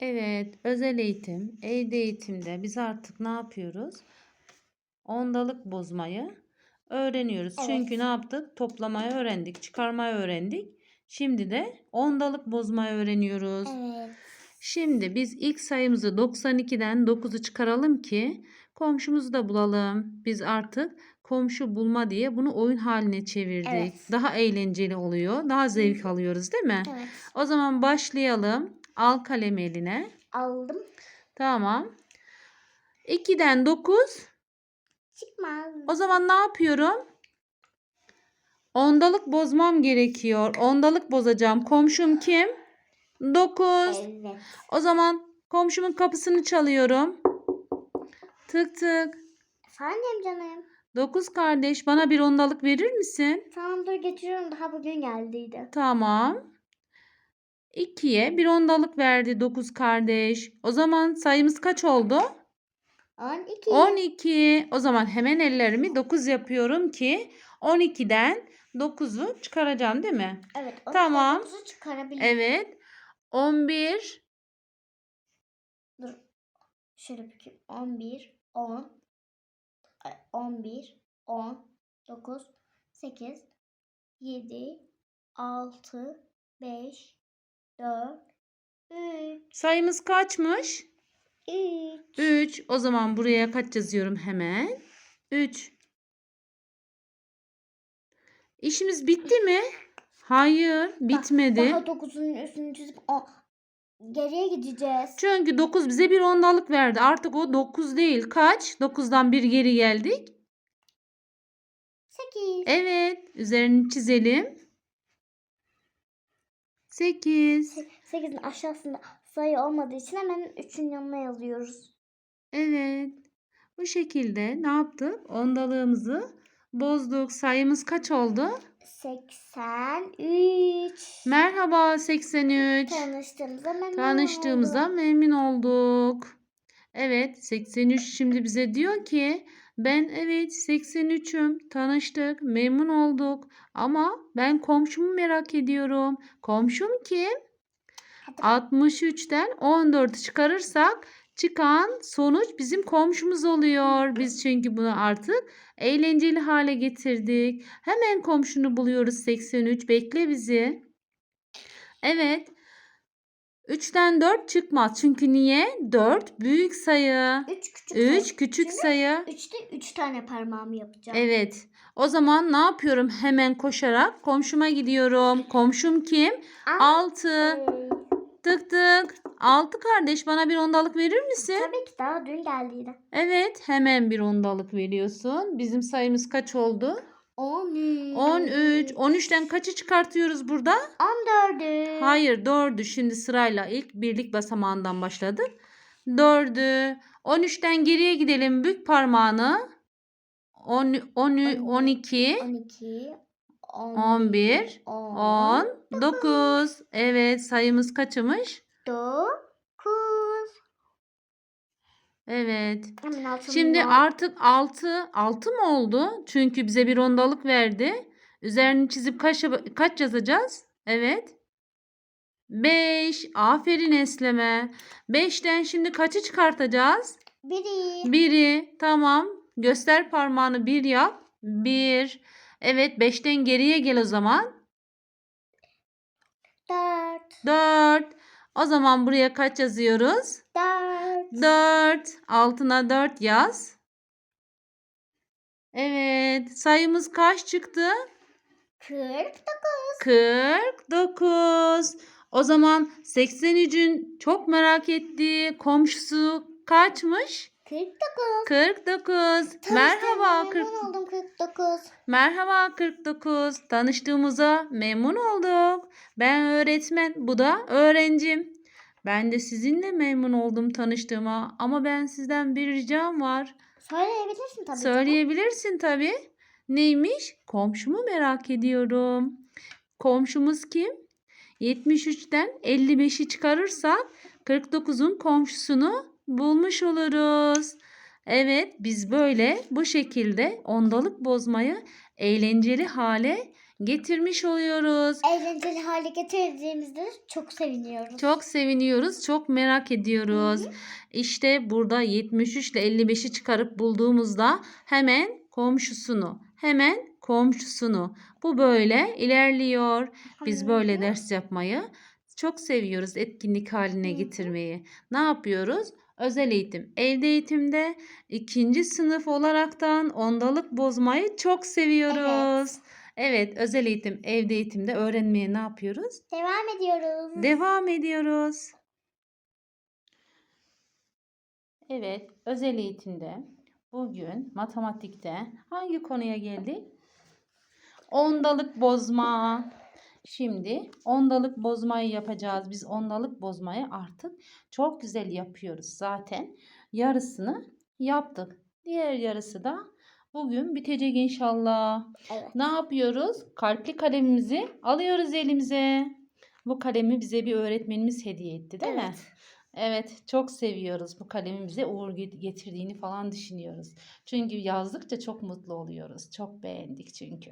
Evet, özel eğitim, evde eğitimde biz artık ne yapıyoruz? Ondalık bozmayı öğreniyoruz. Çünkü Evet. ne yaptık? Toplamayı öğrendik, çıkarmayı öğrendik. Şimdi de ondalık bozmayı öğreniyoruz. Evet. Şimdi biz ilk sayımızı 92'den 9'u çıkaralım ki komşumuzu da bulalım. Biz artık komşu bulma diye bunu oyun haline çevirdik. Evet. Daha eğlenceli oluyor. Daha zevk alıyoruz değil mi? Evet. O zaman başlayalım. Al kalem eline. Aldım. Tamam. 2'den 9. Çıkmaz. O zaman ne yapıyorum? Ondalık bozmam gerekiyor. Ondalık bozacağım. Komşum kim? 9. Evet. O zaman komşumun kapısını çalıyorum. Tık tık. Efendim canım. 9 kardeş bana bir ondalık verir misin? Tamam dur getiriyorum. Daha bugün geldiydi. Tamam. 2'ye bir ondalık verdi 9 kardeş. O zaman sayımız kaç oldu? 12. 12. O zaman hemen ellerimi 9 yapıyorum ki 12'den 9'u çıkaracağım değil mi? Evet. Tamam. dokuzu çıkarabilirim. Evet. 11. Dur. Şöyle bakayım. 11, 10, ay, 11, 10, 9, 8, 7, 6, 5, 4, 3, Sayımız kaçmış? 3. 3. O zaman buraya kaç yazıyorum hemen? 3. İşimiz bitti mi? Hayır, bitmedi. Daha 9'un üstünü çizip o geriye gideceğiz. Çünkü 9 bize bir ondalık verdi. Artık o 9 değil. Kaç? 9'dan bir geri geldik. 8. Evet. Üzerini çizelim. 8. 8'in aşağısında sayı olmadığı için hemen 3'ün yanına yazıyoruz. Evet. Bu şekilde ne yaptık? Ondalığımızı bozduk. Sayımız kaç oldu? 83. Merhaba 83. Tanıştığımıza memnun Tanıştığımıza oldum. memnun olduk. Evet 83 şimdi bize diyor ki ben evet 83'üm tanıştık memnun olduk ama ben komşumu merak ediyorum. Komşum kim? 63'ten 14'ü çıkarırsak çıkan sonuç bizim komşumuz oluyor. Biz çünkü bunu artık eğlenceli hale getirdik. Hemen komşunu buluyoruz 83 bekle bizi. Evet 3'ten 4 çıkmaz. Çünkü niye? 4 büyük sayı. 3 küçük. 3 küçük sayı. 3'te 3 tane parmağımı yapacağım. Evet. O zaman ne yapıyorum? Hemen koşarak komşuma gidiyorum. Komşum kim? Aa, 6. Ee, Tık tık. 6 kardeş bana bir ondalık verir misin? tabii ki daha dün geldiydi. Evet. Hemen bir ondalık veriyorsun. Bizim sayımız kaç oldu? 13. 13. 13'ten kaçı çıkartıyoruz burada? 14'ü. Hayır 4'ü. Şimdi sırayla ilk birlik basamağından başladık. 4'ü. 13'ten geriye gidelim. Bük parmağını. 10, 10, 12, 12. 11, 10, 9. Evet sayımız kaçmış? 9. Evet. Hemen altını Şimdi artık 6 6 mı oldu? Çünkü bize bir ondalık verdi. Üzerini çizip kaç kaç yazacağız? Evet. 5. Aferin Esleme. 5'ten şimdi kaçı çıkartacağız? Biri. 1'i. Tamam. Göster parmağını 1 yap. 1. Evet 5'ten geriye gel o zaman. 4. 4. O zaman buraya kaç yazıyoruz? 4. 4. Altına 4 yaz. Evet. Sayımız kaç çıktı? 49. 49. O zaman 83'ün çok merak ettiği komşusu kaçmış? 49. 49. Merhaba 40. Memnun oldum 49. Merhaba 49. Tanıştığımıza memnun olduk. Ben öğretmen, bu da öğrencim. Ben de sizinle memnun oldum tanıştığıma ama ben sizden bir ricam var. Söyleyebilirsin tabii. Söyleyebilirsin tabii. Neymiş? Komşumu merak ediyorum. Komşumuz kim? 73'ten 55'i çıkarırsak 49'un komşusunu bulmuş oluruz. Evet biz böyle bu şekilde ondalık bozmayı eğlenceli hale getirmiş oluyoruz. Eğlenceli hale getirdiğimizde çok seviniyoruz. Çok seviniyoruz, çok merak ediyoruz. İşte burada 73 ile 55'i çıkarıp bulduğumuzda hemen komşusunu, hemen komşusunu. Bu böyle ilerliyor. Biz böyle ders yapmayı çok seviyoruz etkinlik haline Hı hı. getirmeyi. Ne yapıyoruz? Özel eğitim, evde eğitimde ikinci sınıf olaraktan ondalık bozmayı çok seviyoruz. Evet, özel eğitim, evde eğitimde öğrenmeye ne yapıyoruz? Devam ediyoruz. Devam ediyoruz. Evet, özel eğitimde bugün matematikte hangi konuya geldik? Ondalık bozma. Şimdi ondalık bozmayı yapacağız. Biz ondalık bozmayı artık çok güzel yapıyoruz. Zaten yarısını yaptık. Diğer yarısı da bugün bitecek inşallah. evet. Ne yapıyoruz? Kalpli kalemimizi alıyoruz elimize. Bu kalemi bize bir öğretmenimiz hediye etti değil mi? Evet. Evet, çok seviyoruz. Bu kalemin bize uğur get- getirdiğini falan düşünüyoruz. Çünkü yazdıkça çok mutlu oluyoruz. Çok beğendik çünkü.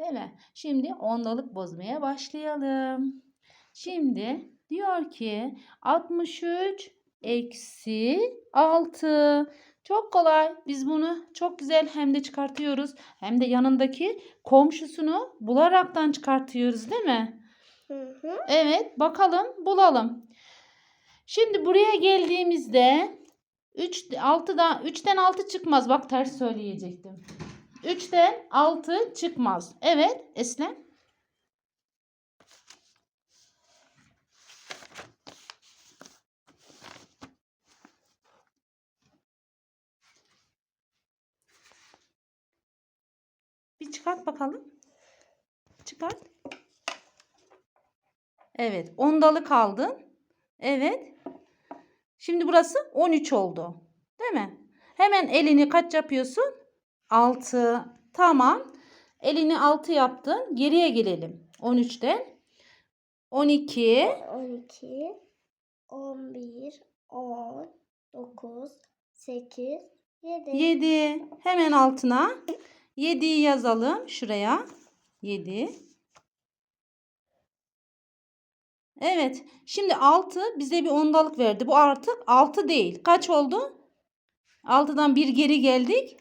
Değil mi? Şimdi ondalık bozmaya başlayalım. Şimdi diyor ki 63 eksi 6. Çok kolay. Biz bunu çok güzel hem de çıkartıyoruz. Hem de yanındaki komşusunu bularaktan çıkartıyoruz değil mi? Hı hı. Evet, bakalım, bulalım. Şimdi buraya geldiğimizde 3 6'dan 3'ten 6 çıkmaz. Bak ters söyleyecektim. 3'ten 6 çıkmaz. Evet, Eslem. Çıkart bakalım. Çıkart. Evet, ondalık aldın. Evet. Şimdi burası 13 oldu. Değil mi? Hemen elini kaç yapıyorsun? 6. Tamam. Elini 6 yaptın. Geriye gelelim. 13'ten. 12. 12, 11, 10, 9, 8, 7. 7. Hemen altına 7'yi yazalım şuraya. 7. Evet. Şimdi 6 bize bir ondalık verdi. Bu artık 6 değil. Kaç oldu? 6'dan bir geri geldik.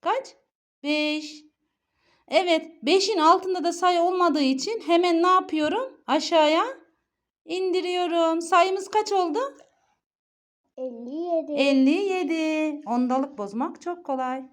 Kaç? 5. Evet. 5'in altında da sayı olmadığı için hemen ne yapıyorum? Aşağıya indiriyorum. Sayımız kaç oldu? 57. 57. Ondalık bozmak çok kolay.